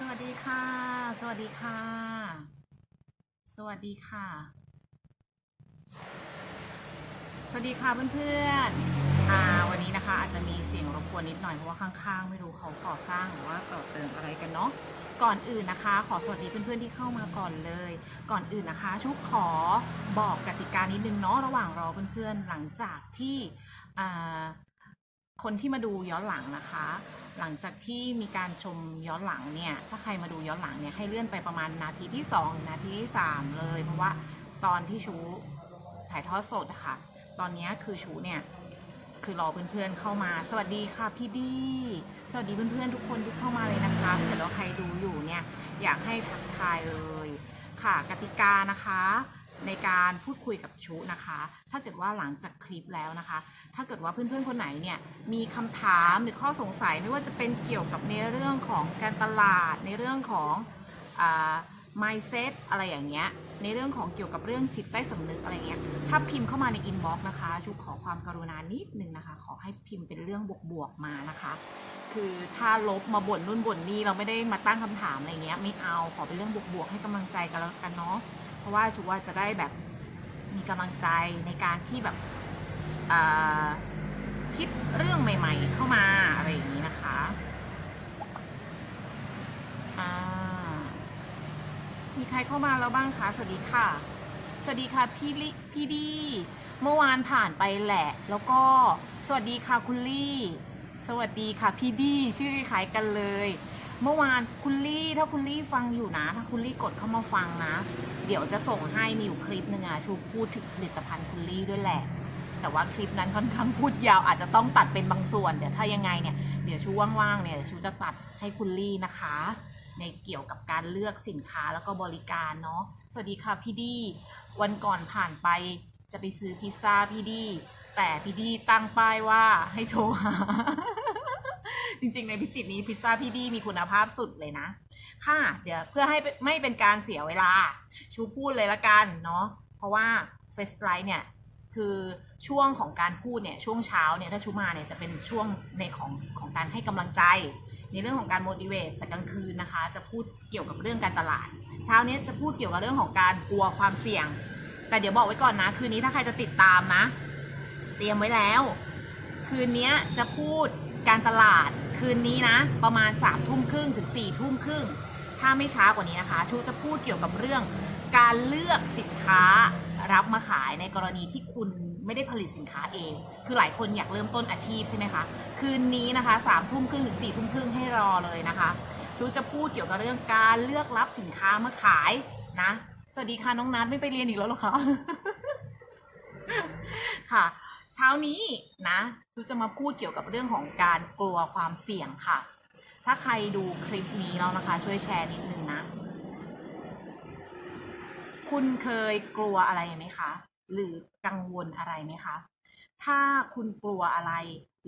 สวัสดีค่ะ สวัสดีค่ะ สวัสดีค่ะ สวัสดีค่ะเพื่อนๆอ่าวันนี้นะคะ อาจจะมีเสียงรบกวนนิดหน่อยเพราะว่าข้างๆ ไม่รู้เขาก่อสร้างหรือว่าต่อเติมอะไรกันเนาะก่อนอื่นนะคะ ขอสวัสดีเพื่อนๆที่เข้ามาก่อนเลย ก่อนอื่นนะคะชุกขอบอกกติกานิดนึงเนาะระหว่างรอเพื่อนๆหลังจากที่อ่า คนที่มาดูย้อนหลังนะคะ หลังจากที่มีการชมย้อนหลังเนี่ย ถ้าใครมาดูย้อนหลังเนี่ยให้เลื่อนไปประมาณนาทีที่สองหรือนาทีที่สามเลย เพราะว่าตอนที่ชูถ่ายทอดสดอะค่ะตอนนี้คือชูเนี่ยคือรอเพื่อนๆเข้ามา สวัสดีค่ะพี่ดีสวัสดีเพื่อนๆทุกคนที่เข้ามาเลยนะคะถ้าเกิดว่าใครดูอยู่เนี่ยอยากให้ทักทายเลย ค่ะกติกานะคะ ในการพูดคุยกับชูนะคะ ถ้าเกิดว่าหลังจากคลิปแล้วนะคะ ถ้าเกิดว่าเพื่อนๆคนไหนเนี่ยมีคำถามหรือข้อสงสัยไม่ว่าจะเป็นเกี่ยวกับในเรื่องของการตลาด ในเรื่องของอ mindset อะไรอย่างเงี้ย ในเรื่องของเกี่ยวกับเรื่องจิตใต้สำนึกอะไรเงี้ย ถ้าพิมพ์เข้ามาในอินบ็อกซ์นะคะชูขอความกรุณานิดนึงนะคะ ขอให้พิมพ์เป็นเรื่องบวกๆมานะคะ คือถ้าลบมาบ่นนู่นบ่นนี่เราไม่ได้มาตั้งคำถามอะไรเงี้ย ไม่เอา ขอเป็นเรื่องบวกๆให้กำลังใจกันแล้วกันเนาะ ราะว่าชูว่าจะได้แบบมีกำลังใจในการที่แบบคิดเรื่องใหม่ ๆ เข้ามาอะไรอย่างนี้นะคะมีใครเข้ามาแล้วบ้างคะสวัสดีค่ะ สวัสดีค่ะพี่ลิพี่ดี เมื่อวานผ่านไปแหละ แล้วก็สวัสดีค่ะคุณลี่ สวัสดีค่ะพี่ดี ชื่อคล้ายกันเลย เมื่อวานคุณลี่ถ้าคุณลี่ฟังอยู่นะ ถ้าคุณลี่กดเข้ามาฟังนะ เดี๋ยวจะส่งให้มีอยู่คลิปหนึ่งอะชูพูดถึงผลิตภัณฑ์คุณลี่ด้วยแหละ แต่ว่าคลิปนั้นค่อนข้างพูดยาวอาจจะต้องตัดเป็นบางส่วนเดี๋ยวถ้ายังไงเนี่ยเดี๋ยวชูว่างๆเนี่ยชูจะตัดให้คุณลี่นะคะ ในเกี่ยวกับการเลือกสินค้าแล้วก็บริการเนาะสวัสดีค่ะพี่ดีวันก่อนผ่านไปจะไปซื้อพิซซ่าพี่ดีแต่พี่ดีตั้งป้ายว่าให้โทรหา จริงๆ ในพิจิตรนี้พิซซ่าพี่ดีมีคุณภาพสุดเลยนะ ค่ะ เดี๋ยวเพื่อให้ไม่เป็นการเสียเวลา ชูพูดเลยละกันเนาะเพราะว่าเฟสไลท์เนี่ยคือช่วงของการพูดเนี่ยช่วงเช้าเนี่ยถ้าชูมาเนี่ยจะเป็นช่วงในของของการให้กำลังใจ ในเรื่องของการ motivate แต่กลางคืนนะคะ จะพูดเกี่ยวกับเรื่องการตลาด เช้านี้จะพูดเกี่ยวกับเรื่องของการกลัวความเสี่ยง แต่เดี๋ยวบอกไว้ก่อนนะ คืนนี้ถ้าใครจะติดตามนะ เตรียมไว้แล้ว คืนนี้จะพูดการตลาด คืนนี้นะ ประมาณสามทุ่มครึ่งถึงสี่ทุ่มครึ่ง ถ้าไม่ช้ากว่านี้นะคะ ชูจะพูดเกี่ยวกับเรื่อง การเลือกสินค้ารับมาขายในกรณีที่คุณไม่ได้ผลิตสินค้าเอง คือหลายคนอยากเริ่มต้นอาชีพใช่ไหมคะ คืนนี้นะคะสามทุ่มครึ่งถึงสี่ทุ่มครึ่งให้รอเลยนะคะชูจะพูดเกี่ยวกับเรื่องการเลือกรับสินค้ามาขายนะ สวัสดีค่ะน้องนัทไม่ไปเรียนอีกแล้วหรอคะ ค่ะ เช้านี้นะชูจะมาพูดเกี่ยวกับเรื่องของการกลัวความเสี่ยงค่ะ ถ้าใครดูคลิปนี้แล้วนะคะ ช่วยแชร์นิดนึงนะ คุณเคยกลัวอะไรไหมคะ หรือกังวลอะไรไหมคะ ถ้าคุณกลัวอะไร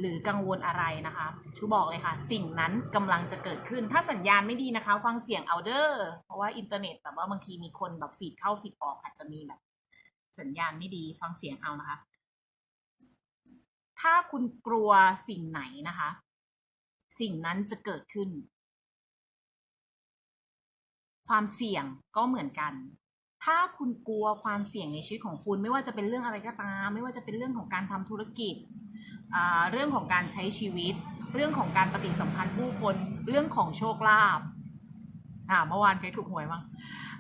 หรือกังวลอะไรนะคะชูบอกเลยค่ะ สิ่งนั้นกำลังจะเกิดขึ้น ถ้าสัญญาณไม่ดีนะคะ ฟังเสียงเอาเดอร์เพราะว่าอินเทอร์เน็ตแบบว่าบางทีมีคนแบบฟีดเข้าฟีดออกอาจจะมีแบบ สัญญาณไม่ดีฟังเสียงเอานะคะ ถ้าคุณกลัวสิ่งไหนนะคะ สิ่งนั้นจะเกิดขึ้น ความเสี่ยงก็เหมือนกัน ถ้าคุณกลัวความเสี่ยงในชีวิตของคุณ ไม่ว่าจะเป็นเรื่องอะไรก็ตาม ไม่ว่าจะเป็นเรื่องของการทำธุรกิจ เรื่องของการใช้ชีวิต เรื่องของการปฏิสัมพันธ์ผู้คน เรื่องของโชคลาภอ่าเมื่อวานใครถูกหวยมั้ง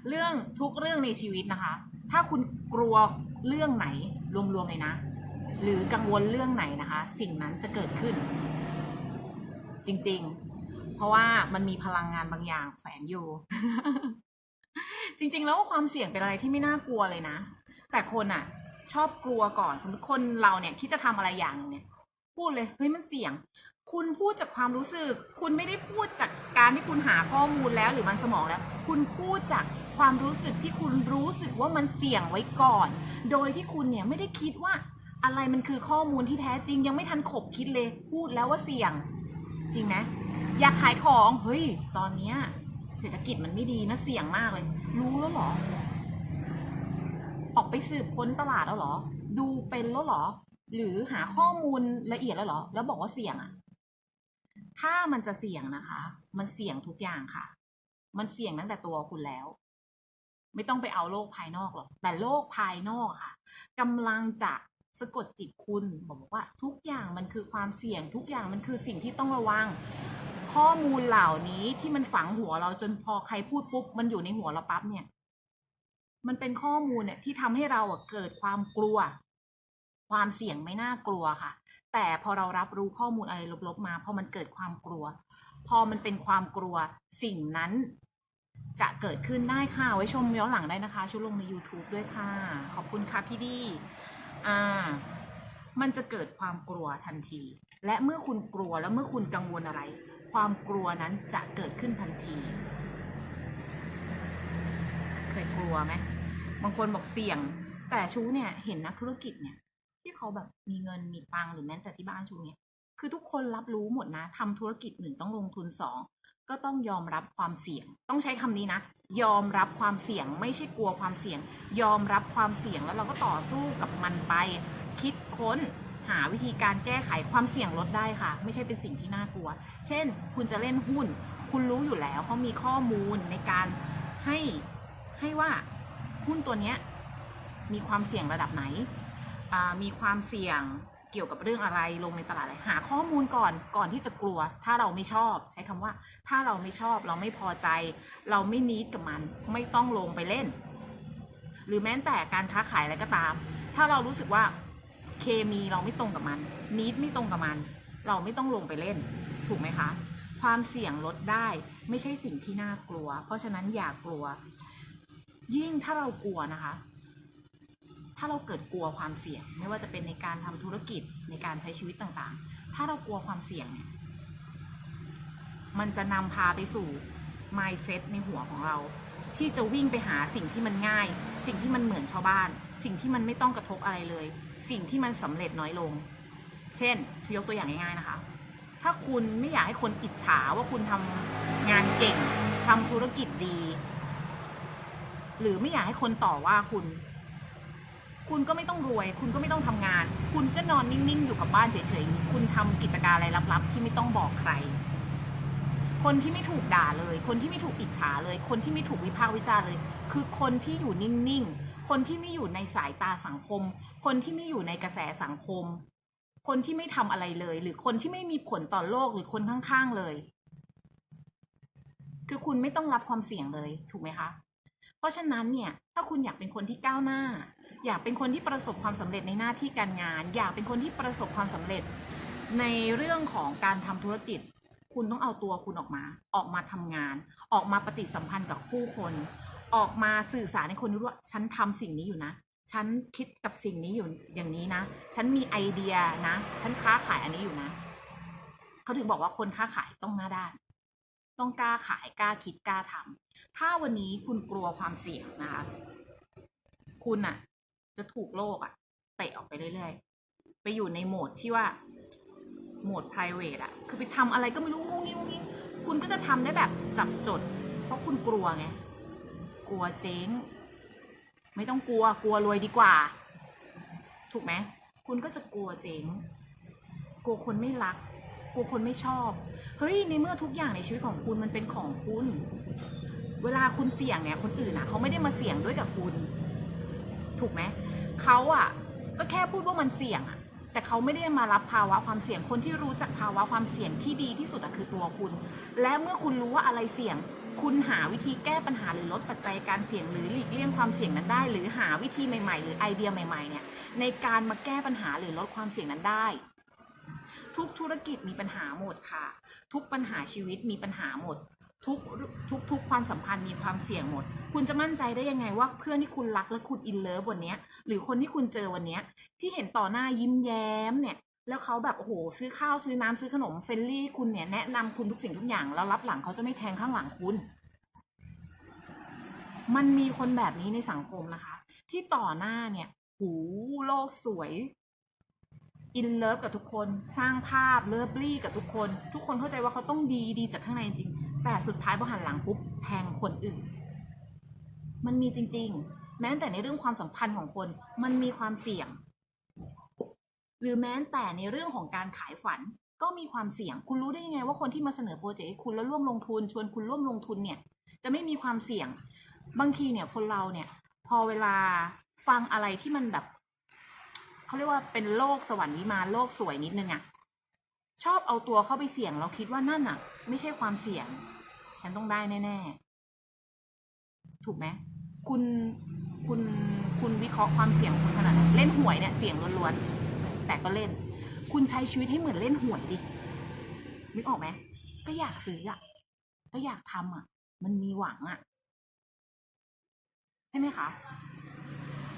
เรื่องทุกเรื่องในชีวิตนะคะ ถ้าคุณกลัวเรื่องไหนรวมๆเลยนะ หรือกังวลเรื่องไหนนะคะ สิ่งนั้นจะเกิดขึ้น จริงๆ เพราะว่ามันมีพลังงานบางอย่างแฝงอยู่ จริง ๆ แล้วความเสี่ยงเป็นอะไรที่ไม่น่ากลัวเลยนะ แต่คนอะชอบกลัวก่อน สมมติคนเราเนี่ยคิดจะทำอะไรอย่างนึงเนี่ย พูดเลยเฮ้ยมันเสี่ยง คุณพูดจากความรู้สึก คุณไม่ได้พูดจากการที่คุณหาข้อมูลแล้วหรือมันสมองแล้ว คุณพูดจากความรู้สึกที่คุณรู้สึกว่ามันเสี่ยงไว้ก่อน โดยที่คุณเนี่ยไม่ได้คิดว่า อะไรมันคือข้อมูลที่แท้จริงยังไม่ทันขบคิดเลย พูดแล้วว่าเสี่ยง จริงไหมอยากขายของเฮ้ย ตอนเนี้ย เศรษฐกิจมันไม่ดีนะเสี่ยงมากเลย รู้แล้วหรอ ออกไปสืบค้นตลาดแล้วหรอ ดูเป็นแล้วหรอ หรือหาข้อมูลละเอียดแล้วหรอ แล้วบอกว่าเสี่ยงอะถ้ามันจะเสี่ยงนะคะ มันเสี่ยงทุกอย่างค่ะ มันเสี่ยงตั้งแต่ตัวคุณแล้วไม่ต้องไปเอาโลกภายนอกหรอก แต่โลกภายนอกค่ะกำลังจะ สะกดจิตคุณบอกว่า ทุกอย่างมันคือความเสี่ยง ทุกอย่างมันคือสิ่งที่ต้องระวัง ข้อมูลเหล่านี้ที่มันฝังหัวเราจนพอใครพูดปุ๊บมันอยู่ในหัวเราปั๊บเนี่ย มันเป็นข้อมูลเนี่ยที่ทำให้เราเกิดความกลัว ความเสี่ยงไม่น่ากลัวค่ะ แต่พอเรารับรู้ข้อมูลอะไรลบๆมาพอมันเกิดความกลัว พอมันเป็นความกลัวสิ่งนั้นจะเกิดขึ้นได้ค่ะ ไว้ชมย้อนหลังได้นะคะ ชุดลงใน YouTube ด้วยค่ะ ขอบคุณค่ะพี่ดี อ่า มันจะเกิดความกลัวทันที และเมื่อคุณกลัวและเมื่อคุณกังวลอะไร ความกลัวนั้นจะเกิดขึ้นทันที เคยกลัวไหมบางคนบอกเสี่ยง แต่ชูเนี่ยเห็นนักธุรกิจเนี่ย ที่เขาแบบมีเงินมีปังหรือแม้แต่ที่บ้านชูเนี่ยคือทุกคนรับรู้หมดนะทำธุรกิจหนึ่งต้องลงทุนสอง ก็ต้องยอมรับความเสี่ยง ต้องใช้คำนี้นะ ยอมรับความเสี่ยงไม่ใช่กลัวความเสี่ยง ยอมรับความเสี่ยงแล้วเราก็ต่อสู้กับมันไป คิดค้นหาวิธีการแก้ไขความเสี่ยงลดได้ค่ะ ไม่ใช่เป็นสิ่งที่น่ากลัว เช่น คุณจะเล่นหุ้น คุณรู้อยู่แล้วเขามีข้อมูลในการให้ให้ว่าหุ้นตัวนี้มีความเสี่ยงระดับไหนอ่ามีความเสี่ยง เกี่ยวกับเรื่องอะไรลงในตลาดอะไรหาข้อมูลก่อนก่อนที่จะกลัว ถ้าเราไม่ชอบ ใช้คำว่า ถ้าเราไม่ชอบเราไม่พอใจ เราไม่นิดกับมัน ไม่ต้องลงไปเล่น หรือแม้แต่การค้าขายอะไรก็ตาม ถ้าเรารู้สึกว่าเคมีเราไม่ตรงกับมันนิดไม่ตรงกับมัน เราไม่ต้องลงไปเล่น ถูกไหมคะ ความเสี่ยงลดได้ไม่ใช่สิ่งที่น่ากลัว เพราะฉะนั้นอย่ากลัว ยิ่งถ้าเรากลัวนะคะ ถ้าเราเกิดกลัวความเสี่ยง ไม่ว่าจะเป็นในการทำธุรกิจในการใช้ชีวิตต่างๆ ถ้าเรากลัวความเสี่ยงเนี่ยมันจะนำพาไปสู่ mindset ในหัวของเรา ที่จะวิ่งไปหาสิ่งที่มันง่าย สิ่งที่มันเหมือนชาวบ้าน สิ่งที่มันไม่ต้องกระทบอะไรเลย สิ่งที่มันสำเร็จน้อยลง เช่นช่วยยกตัวอย่างง่ายๆนะคะ ถ้าคุณไม่อยากให้คนอิจฉาว่าคุณทำงานเก่งทำธุรกิจดี หรือไม่อยากให้คนต่อว่าคุณ คุณก็ไม่ต้องรวย คุณก็ไม่ต้องทำงาน คุณก็นอนนิ่งๆ อยู่กับบ้านเฉยๆ คุณทำกิจการอะไรลับๆ ที่ไม่ต้องบอกใคร คนที่ไม่ถูกด่าเลย คนที่ไม่ถูกอิจฉาเลย คนที่ไม่ถูกวิพากษ์วิจารณ์เลย คือคนที่อยู่นิ่งๆ คนที่ไม่อยู่ในสายตาสังคม คนที่ไม่อยู่ในกระแสสังคม คนที่ไม่ทำอะไรเลย หรือคนที่ไม่มีผลต่อโลกหรือคนข้างๆเลย คือคุณไม่ต้องรับความเสี่ยงเลย ถูกไหมคะ เพราะฉะนั้นเนี่ย ถ้าคุณอยากเป็นคนที่ก้าวหน้า อยากเป็นคนที่ประสบความสำเร็จในหน้าที่การงาน อยากเป็นคนที่ประสบความสำเร็จ ในเรื่องของการทำธุรกิจ คุณต้องเอาตัวคุณออกมา ออกมาทำงาน ออกมาปฏิสัมพันธ์กับผู้คน ออกมาสื่อสารให้คนรู้ว่าฉันทำสิ่งนี้อยู่นะ ฉันคิดกับสิ่งนี้อยู่อย่างนี้นะ ฉันมีไอเดียนะ ฉันค้าขายอันนี้อยู่นะ เขาถึงบอกว่าคนค้าขายต้องหน้าด้านต้องกล้าขายกล้าคิดกล้าทำถ้าวันนี้คุณกลัวความเสี่ยงนะคะ คุณอะ จะถูกโลกอะเตะออกไปเรื่อยๆ ไปอยู่ในโหมดที่ว่า โหมด private อะคือไปทำอะไรก็ไม่รู้งงงิ้งงิงคุณก็จะทำได้แบบจับจด เพราะคุณกลัวไง กลัวเจ๊ง ไม่ต้องกลัว กลัวรวยดีกว่า ถูกไหม คุณก็จะกลัวเจ๊ง กลัวคนไม่รัก กลัวคนไม่ชอบ เฮ้ย ในเมื่อทุกอย่างในชีวิตของคุณมันเป็นของคุณ เวลาคุณเสี่ยงเนี่ย คนอื่นอะ เขาไม่ได้มาเสี่ยงด้วยกับคุณ ถูกไหม เขาอะ ก็แค่พูดว่ามันเสี่ยงอะ แต่เขาไม่ได้มารับภาวะความเสี่ยงคนที่รู้จักภาวะความเสี่ยงที่ดีที่สุดอะคือตัวคุณ และเมื่อคุณรู้ว่าอะไรเสี่ยง คุณหาวิธีแก้ปัญหาหรือลดปัจจัยการเสี่ยงหรือหลีกเลี่ยงความเสี่ยงนั้นได้ หรือหาวิธีใหม่ ๆ หรือไอเดียใหม่ ๆ เนี่ย ในการมาแก้ปัญหาหรือลดความเสี่ยงนั้นได้ ทุกธุรกิจมีปัญหาหมดค่ะ ทุกปัญหาชีวิตมีปัญหาหมด ทุกทุกทุกความสัมพันธ์มีความเสี่ยงหมด คุณจะมั่นใจได้ยังไงว่าเพื่อนที่คุณรักและคุณอินเลิฟวันนี้หรือคนที่คุณเจอวันนี้ที่เห็นต่อหน้ายิ้มแย้มเนี่ย แล้วเขาแบบโอ้โหซื้อข้าวซื้อน้ำซื้อขนมเฟรนลี่คุณเนี่ยแนะนำคุณทุกสิ่งทุกอย่างแล้วรับหลังเขาจะไม่แทงข้างหลังคุณ มันมีคนแบบนี้ในสังคมนะคะ ที่ต่อหน้าเนี่ยหูโลกสวยอินเลิฟกับทุกคน สร้างภาพเลิฟลี่กับทุกคน ทุกคนเข้าใจว่าเขาต้องดีดีจากข้างในจริง แต่สุดท้ายพอหันหลังปุ๊บแทงคนอื่น มันมีจริง ๆ แม้แต่ในเรื่องความสัมพันธ์ของคน มันมีความเสี่ยง หรือแม้แต่ในเรื่องของการขายฝันก็มีความเสี่ยง คุณรู้ได้ยังไงว่าคนที่มาเสนอโปรเจกต์คุณแล้วร่วมลงทุน ชวนคุณร่วมลงทุนเนี่ย จะไม่มีความเสี่ยง บางทีเนี่ยคนเราเนี่ย พอเวลาฟังอะไรที่มันแบบเขาเรียกว่าเป็นโลกสวรรค์วิมานโลกสวยนิดนึงอะชอบเอาตัวเข้าไปเสี่ยง เราคิดว่านั่นอะไม่ใช่ความเสี่ยง ฉันต้องได้แน่ ๆ ถูกไหมคุณคุณคุณวิเคราะห์ความเสี่ยงของคุณขนาดไหนเล่นหวยเนี่ยเสี่ยงล้วนๆแต่ก็เล่น คุณใช้ชีวิตให้เหมือนเล่นหวยดินึกออกไหมก็อยากซื้ออะก็อยากทำอะ มันมีหวังอะใช่ไหมคะ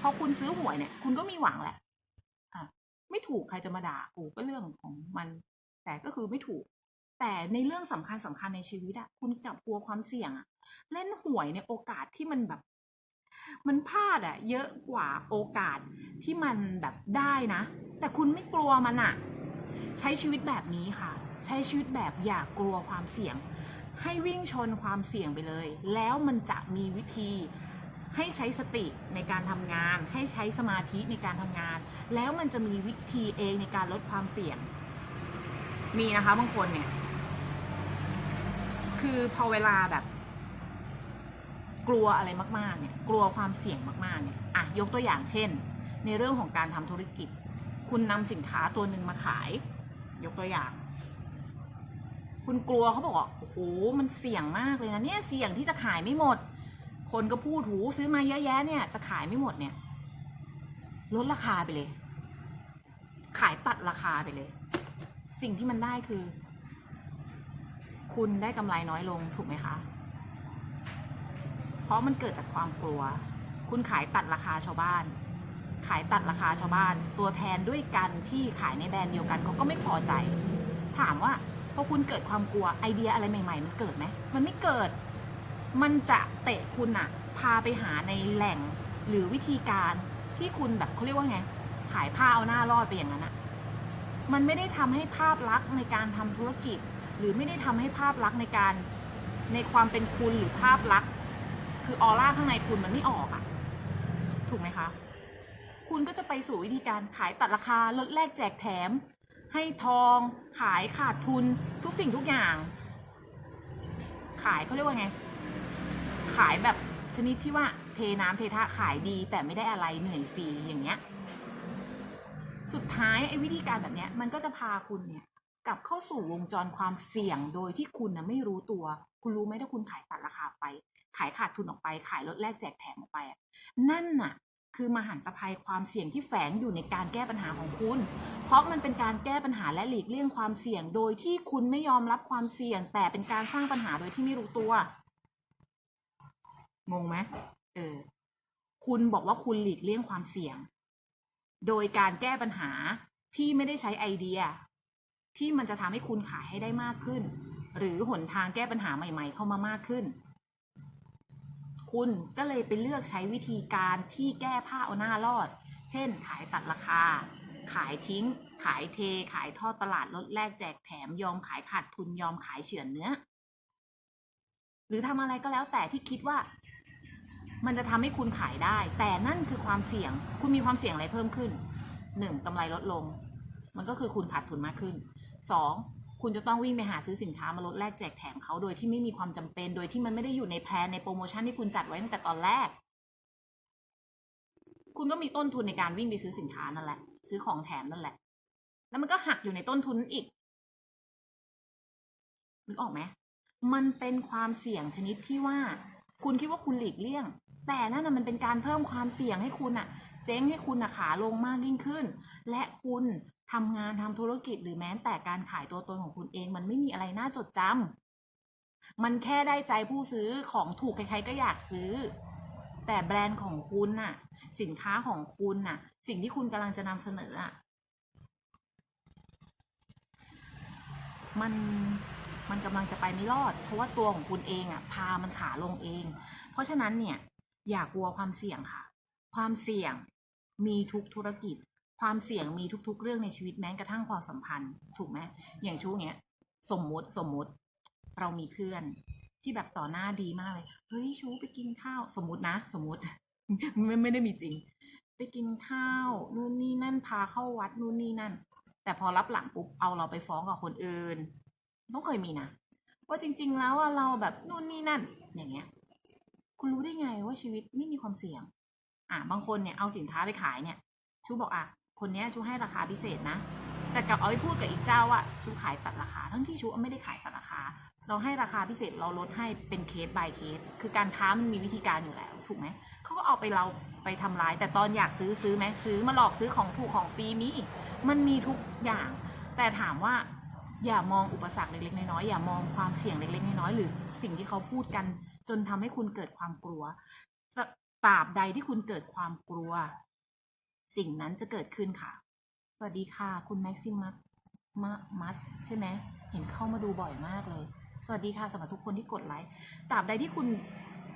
พอคุณซื้อหวยเนี่ย คุณก็มีหวังแหละอะไม่ถูกใครจะมาด่ากูก็เรื่องของมัน แต่ก็คือไม่ถูก แต่ในเรื่องสำคัญสำคัญในชีวิตอะคุณกลับกลัวความเสี่ยงอะเล่นหวยในโอกาสที่มันแบบ มันพลาดอะเยอะกว่าโอกาสที่มันแบบได้นะ แต่คุณไม่กลัวมันอะใช้ชีวิตแบบนี้ค่ะ ใช้ชีวิตแบบอย่ากกลัวความเสี่ยง ให้วิ่งชนความเสี่ยงไปเลย แล้วมันจะมีวิธีให้ใช้สติในการทำงาน ให้ใช้สมาธิในการทำงาน แล้วมันจะมีวิธีเองในการลดความเสี่ยง มีนะคะบางคนเนี่ย คือพอเวลาแบบ กลัวอะไรมากๆ เนี่ย กลัวความเสี่ยงมากๆ เนี่ยอะยกตัวอย่างเช่น ในเรื่องของการทำธุรกิจ คุณนำสินค้าตัวหนึ่งมาขาย ยกตัวอย่าง คุณกลัวเขาบอกว่าโอ้โหมันเสี่ยงมากเลยนะเนี่ยเสี่ยงที่จะขายไม่หมด คนก็พูดหูซื้อมาเยอะแยะเนี่ย จะขายไม่หมดเนี่ยลดราคาไปเลย ขายตัดราคาไปเลย สิ่งที่มันได้คือ คุณได้กำไรน้อยลงถูกไหมคะ เพราะมันเกิดจากความกลัว คุณขายตัดราคาชาวบ้าน ขายตัดราคาชาวบ้าน ตัวแทนด้วยกันที่ขายในแบรนด์เดียวกันเขาก็ไม่พอใจ ถามว่าพอคุณเกิดความกลัวไอเดียอะไรใหม่ ๆ มันเกิดไหมมันไม่เกิด มันจะเตะคุณอะพาไปหาในแหล่งหรือวิธีการที่คุณแบบเขาเรียกว่าไง ขายผ้าเอาหน้ารอดไปอย่างนั้นอะมันไม่ได้ทำให้ภาพลักษณ์ในการทำธุรกิจ หรือไม่ได้ทำให้ภาพลักษณ์ในการในความเป็นคุณหรือภาพลักษณ์คือออร่าข้างในคุณมันไม่ออกอะถูกไหมคะ คุณก็จะไปสู่วิธีการขายตัดราคาลดแลกแจกแถม ให้ทองขายขาดทุนทุกสิ่งทุกอย่าง ขายเขาเรียกว่าไง ขายแบบชนิดที่ว่าเทน้ำเทท่าขายดี แต่ไม่ได้อะไรเหนื่อยฟรีอย่างเงี้ย สุดท้ายไอ้วิธีการแบบเนี้ย มันก็จะพาคุณเนี่ย กลับเข้าสู่วงจรความเสี่ยงโดยที่คุณนะไม่รู้ตัว คุณรู้ไหมถ้าคุณขายตัดราคาไป ขายขาดทุนออกไป ขายลดแลกแจกแถมออกไป นั่นน่ะ คือมหันตภัยความเสี่ยงที่แฝงอยู่ในการแก้ปัญหาของคุณ เพราะมันเป็นการแก้ปัญหาและหลีกเลี่ยงความเสี่ยง โดยที่คุณไม่ยอมรับความเสี่ยง แต่เป็นการสร้างปัญหาโดยที่ไม่รู้ตัวงงไหมเออ คุณบอกว่าคุณหลีกเลี่ยงความเสี่ยง โดยการแก้ปัญหาที่ไม่ได้ใช้ไอเดีย ที่มันจะทำให้คุณขายให้ได้มากขึ้น หรือหนทางแก้ปัญหาใหม่ ๆ เข้ามามากขึ้น คุณก็เลยไปเลือกใช้วิธีการที่แก้ผ้าเอาหน้ารอด เช่น ขายตัดราคา ขายทิ้ง ขายเท ขายทอดตลาดลดแลกแจกแถมยอมขายขาดทุนยอมขายเฉือนเนื้อ หรือทำอะไรก็แล้วแต่ที่คิดว่ามันจะทำให้คุณขายได้ แต่นั่นคือความเสี่ยง คุณมีความเสี่ยงอะไรเพิ่มขึ้นหนึ่งกำไรลดลง มันก็คือคุณขาดทุนมากขึ้น สองคุณจะต้องวิ่งไปหาซื้อสินค้ามาลดแลกแจกแถมเขาโดยที่ไม่มีความจำเป็น โดยที่มันไม่ได้อยู่ในแพลนในโปรโมชั่นที่คุณจัดไว้ตั้งแต่ตอนแรก คุณก็มีต้นทุนในการวิ่งไปซื้อสินค้านั่นแหละ ซื้อของแถมนั่นแหละ แล้วมันก็หักอยู่ในต้นทุนนั้นอีกนึกออกไหมมันเป็นความเสี่ยงชนิดที่ว่า คุณคิดว่าคุณหลีกเลี่ยง แต่นั่นน่ะมันเป็นการเพิ่มความเสี่ยงให้คุณอะเจ๊งให้คุณอะขาลงมากยิ่งขึ้น และคุณ ทำงานทำธุรกิจหรือแม้แต่การขายตัวตนของคุณเอง มันไม่มีอะไรน่าจดจำมันแค่ได้ใจผู้ซื้อของถูกใครๆก็อยากซื้อ แต่แบรนด์ของคุณน่ะ สินค้าของคุณน่ะ สิ่งที่คุณกำลังจะนำเสนออะมันมันกำลังจะไปไม่รอด เพราะว่าตัวของคุณเองอะ พามันขาลงเอง เพราะฉะนั้นเนี่ย อย่ากลัวความเสี่ยงค่ะ ความเสี่ยงมีทุกธุรกิจ ความเสี่ยงมีทุก ๆ เรื่องในชีวิตแม้กระทั่งความสัมพันธ์ ถูกไหมอย่างช่วงเนี้ย สมมุติสมมุติเรามีเพื่อนที่แบบต่อหน้าดีมากเลย เฮ้ยชูไปกินข้าว สมมุตินะ สมมุติไม่ไม่ได้มีจริง ไปกินข้าวนู่นนี่นั่นพาเข้าวัดนู่นนี่นั่น แต่พอรับหลังปุ๊บเอาเราไปฟ้องกับคนอื่น ต้องเคยมีนะว่าจริง ๆ แล้วอะเราแบบนู่นนี่นั่น อย่างเงี้ย คุณรู้ได้ไงว่าชีวิตไม่มีความเสี่ยง อะบางคนเนี่ยเอาสินค้าไปขายเนี่ย ชูบอกอะ คนนี้ชูให้ราคาพิเศษนะ แต่กับเอาไปพูดกับอีกเจ้าว่าชูขายตัดราคา ทั้งที่ชูไม่ได้ขายตัดราคา เราให้ราคาพิเศษเราลดให้เป็นเคส by เคส คือการค้ามันมีวิธีการอยู่แล้วถูกไหมเขาก็เอาไปเราไปทำร้าย แต่ตอนอยากซื้อซื้อไหมซื้อมาหลอกซื้อของถูกของฟรีมีมันมีทุกอย่าง แต่ถามว่าอย่ามองอุปสรรคเล็กๆน้อยๆอย่ามองความเสี่ยงเล็กๆน้อยๆหรือสิ่งที่เขาพูดกัน จนทำให้คุณเกิดความกลัวตราบใดที่คุณเกิดความกลัว สิ่งนั้นจะเกิดขึ้นค่ะ สวัสดีค่ะ คุณแม็กซิมัสมามัสใช่ไหมเห็นเข้ามาดูบ่อยมากเลย สวัสดีค่ะสำหรับทุกคนที่กดไลค์ตราบใดที่คุณ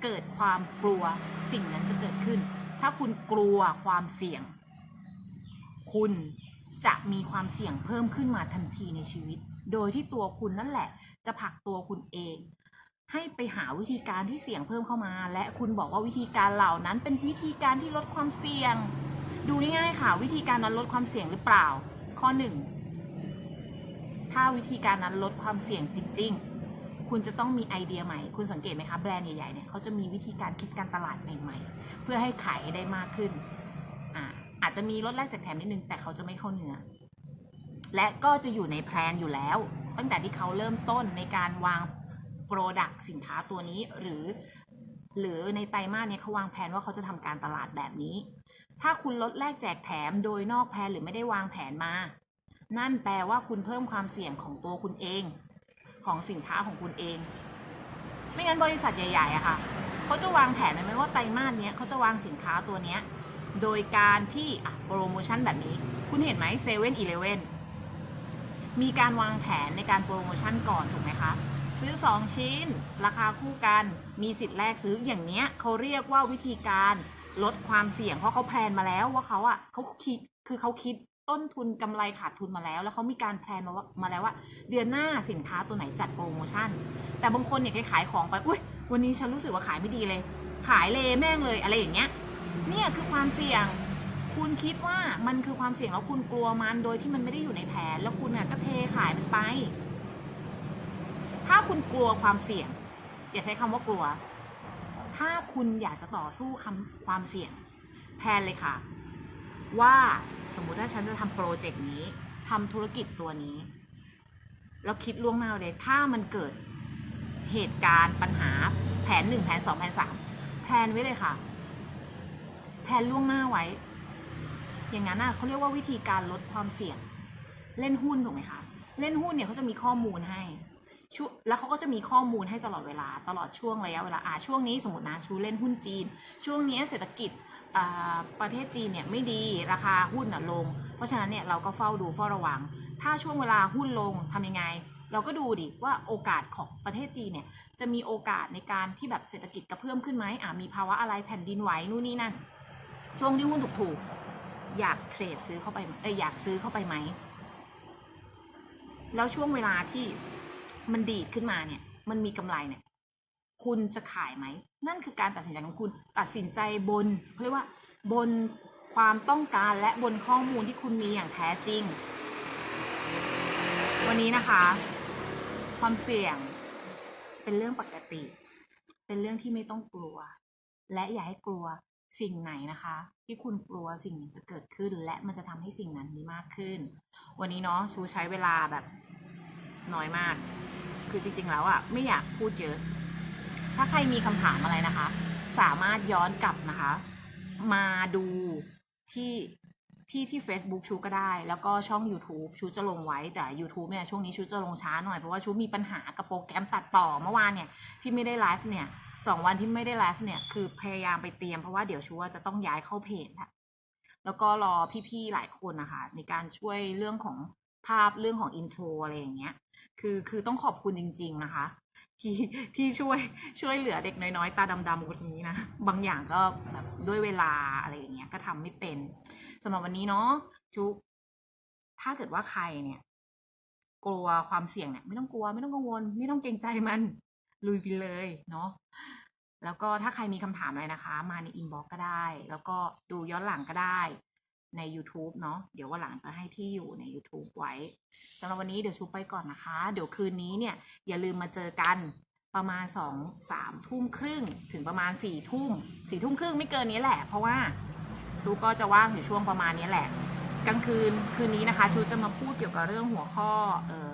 เกิดความกลัวสิ่งนั้นจะเกิดขึ้น ถ้าคุณกลัวความเสี่ยง คุณจะมีความเสี่ยงเพิ่มขึ้นมาทันทีในชีวิต โดยที่ตัวคุณนั่นแหละ จะผลักตัวคุณเอง ให้ไปหาวิธีการที่เสี่ยงเพิ่มเข้ามา และคุณบอกว่าวิธีการเหล่านั้นเป็นวิธีการที่ลดความเสี่ยง ดูง่ายๆค่ะ วิธีการนั้นลดความเสี่ยงหรือเปล่า ข้อหนึ่งถ้าวิธีการนั้นลดความเสี่ยงจริง ๆ คุณจะต้องมีไอเดียใหม่ คุณสังเกตไหมคะแบรนด์ใหญ่ๆเนี่ยเขาจะมีวิธีการคิดการตลาดใหม่ๆ เพื่อให้ขายได้มากขึ้นอ่าอาจจะมีลดแลกแจกแถมนิดนึงแต่เขาจะไม่เข้าเนื้อและก็จะอยู่ในแพลนอยู่แล้ว ตั้งแต่ที่เขาเริ่มต้นในการวางโปรดักต์สินค้าตัวนี้หรือ หรือในไตรมาสเนี้เขาวางแผนว่าเขาจะทำการตลาดแบบนี้ ถ้าคุณลดแลกแจกแถมโดยนอกแผนหรือไม่ได้วางแผนมา นั่นแปลว่าคุณเพิ่มความเสี่ยงของตัวคุณเอง ของสินค้าของคุณเอง ไม่งั้นบริษัทใหญ่ๆอะค่ะเขาจะวางแผนไหมว่าไตรมาสเนี้ยเขาจะวางสินค้าตัวเนี้ย โดยการที่โปรโมชั่นแบบนี้ คุณเห็นไหมเซเว่นอีเลเว่นมีการวางแผนในการโปรโมชั่นก่อนถูกไหมคะซื้อ 2 ชิ้น ราคาคู่กัน มีสิทธิ์แลกซื้ออย่างเนี้ยเขาเรียกว่าวิธีการ ลดความเสี่ยงเพราะเขาแพลนมาแล้วว่าเขาอะเขาคิดคือเขาคิดต้นทุนกำไรขาดทุนมาแล้ว แล้วเขามีการแพลนมาว่ามาแล้วว่า เดือนหน้าสินค้าตัวไหนจัดโปรโมชั่น แต่บางคนเนี่ยขายของไปอุ้ยวันนี้ฉันรู้สึกว่าขายไม่ดีเลย ขายเลแม่งเลยอะไรอย่างเงี้ย เนี่ยคือความเสี่ยง คุณคิดว่ามันคือความเสี่ยงแล้วคุณกลัวมันโดยที่มันไม่ได้อยู่ในแผน แล้วคุณน่ะก็เทขายมันไป ถ้าคุณกลัวความเสี่ยงอย่าใช้คำว่ากลัว ถ้าคุณอยากจะต่อสู้คำความเสี่ยงแพนเลยค่ะ ว่าสมมุติถ้าฉันจะทำโปรเจกต์นี้ทำธุรกิจตัวนี้ แล้วคิดล่วงหน้าเลย ถ้ามันเกิดเหตุการณ์ปัญหาแผนหนึ่งแผนสองแผนสามแพลนไว้เลยค่ะแผนล่วงหน้าไว้ อย่างนั้นน่ะเขาเรียกว่าวิธีการลดความเสี่ยง เล่นหุ้นถูกไหมคะ เล่นหุ้นเนี่ยเขาจะมีข้อมูลให้ ช่วแล้วเขาก็จะมีข้อมูลให้ตลอดเวลา ตลอดช่วงระยะเวลาอ่าช่วงนี้สมมตินะชูเล่นหุ้นจีน ช่วงนี้เศรษฐกิจประเทศจีนเนี่ยไม่ดีราคาหุ้นน่ะลง เพราะฉะนั้นเนี่ยเราก็เฝ้าดูเฝ้าระวัง ถ้าช่วงเวลาหุ้นลงทำยังไง เราก็ดูดิว่าโอกาสของประเทศจีนเนี่ยจะมีโอกาสในการที่แบบเศรษฐกิจกระเพื่อมขึ้นไหมอ่ามีภาวะอะไรแผ่นดินไหวนู่นนี่นั่น ช่วงที่หุ้นถูกๆอยากเทรดซื้อเข้าไปเอยอยากซื้อเข้าไปไหมแล้วช่วงเวลาที่ มันดีดขึ้นมาเนี่ย มันมีกำไรเนี่ย คุณจะขายไหม นั่นคือการตัดสินใจของคุณ ตัดสินใจบนเขาเรียกว่าบนความต้องการและบนข้อมูลที่คุณมีอย่างแท้จริง วันนี้นะคะ ความเสี่ยงเป็นเรื่องปกติ เป็นเรื่องที่ไม่ต้องกลัว และอย่าให้กลัวสิ่งไหนนะคะ ที่คุณกลัวสิ่งนั้นจะเกิดขึ้น และมันจะทำให้สิ่งนั้นมีมากขึ้น วันนี้เนาะชูใช้เวลาแบบน้อยมาก คือจริงๆแล้วอะ่ะไม่อยากพูดเยอะ ถ้าใครมีคำถามอะไรนะคะ สามารถย้อนกลับนะคะ มาดูที่ที่ที่ Facebook ชูก็ได้ แล้วก็ช่อง YouTube ชูจะลงไว้แต่ YouTube เนี่ยช่วงนี้ชูจะลงช้าหน่อย เพราะว่าชูมีปัญหากับโปรแกรมตัดต่อเมื่อวานเนี่ย ที่ไม่ได้ไลฟ์เนี่ยสองวันที่ไม่ได้ไลฟ์เนี่ยคือพยายามไปเตรียมเพราะว่าเดี๋ยวชูว่าจะต้องย้ายเข้าเพจละแล้วก็รอพี่ๆหลายคนนะคะในการช่วยเรื่องของภาพเรื่องของอินโทรอะไรอย่างเงี้ย คือคือต้องขอบคุณจริง ๆนะคะ ที่ที่ช่วยช่วยเหลือเด็กน้อยๆ ตาดำๆคนนี้นะบางอย่างก็แบบด้วยเวลาอะไรอย่างเงี้ยก็ทำไม่เป็นสำหรับวันนี้เนาะชุกถ้าเกิดว่าใครเนี่ย กลัวความเสี่ยงเนี่ย ไม่ต้องกลัวไม่ต้องกังวล ไม่ต้องเกรงใจมัน ลุยไปเลยเนาะแล้วก็ถ้าใครมีคำถามอะไรนะคะ มาในอินบ็อกก็ได้ แล้วก็ดูย้อนหลังก็ได้ ใน YouTube เนาะเดี๋ยววันหลังจะให้ที่อยู่ใน YouTube ไว้สำหรับวันนี้เดี๋ยวชูไปก่อนนะคะ เดี๋ยวคืนนี้เนี่ย อย่าลืมมาเจอกันประมาณสองสามทุ่มครึ่ง ถึงประมาณสี่ทุ่มสี่ทุ่มครึ่งไม่เกินนี้แหละ เพราะว่าชูก็จะว่างอยู่ช่วงประมาณนี้แหละ กลางคืนคืนนี้นะคะชูจะมาพูดเกี่ยวกับเรื่องหัวข้อเอ่อ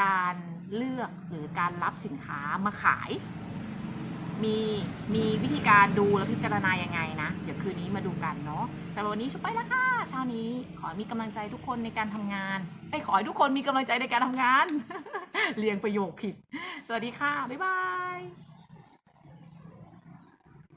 การเลือกหรือการรับสินค้ามาขาย มีมีวิธีการดูและพิจารณายังไงนะ เดี๋ยวคืนนี้มาดูกันเนาะสำหรับวันนี้ชุบไปแล้วค่ะเช้านี้ขอให้มีกำลังใจทุกคนในการทำงานไอ้ขอให้ทุกคนมีกำลังใจในการทำงาน เรียงประโยคผิด สวัสดีค่ะ บ๊ายบาย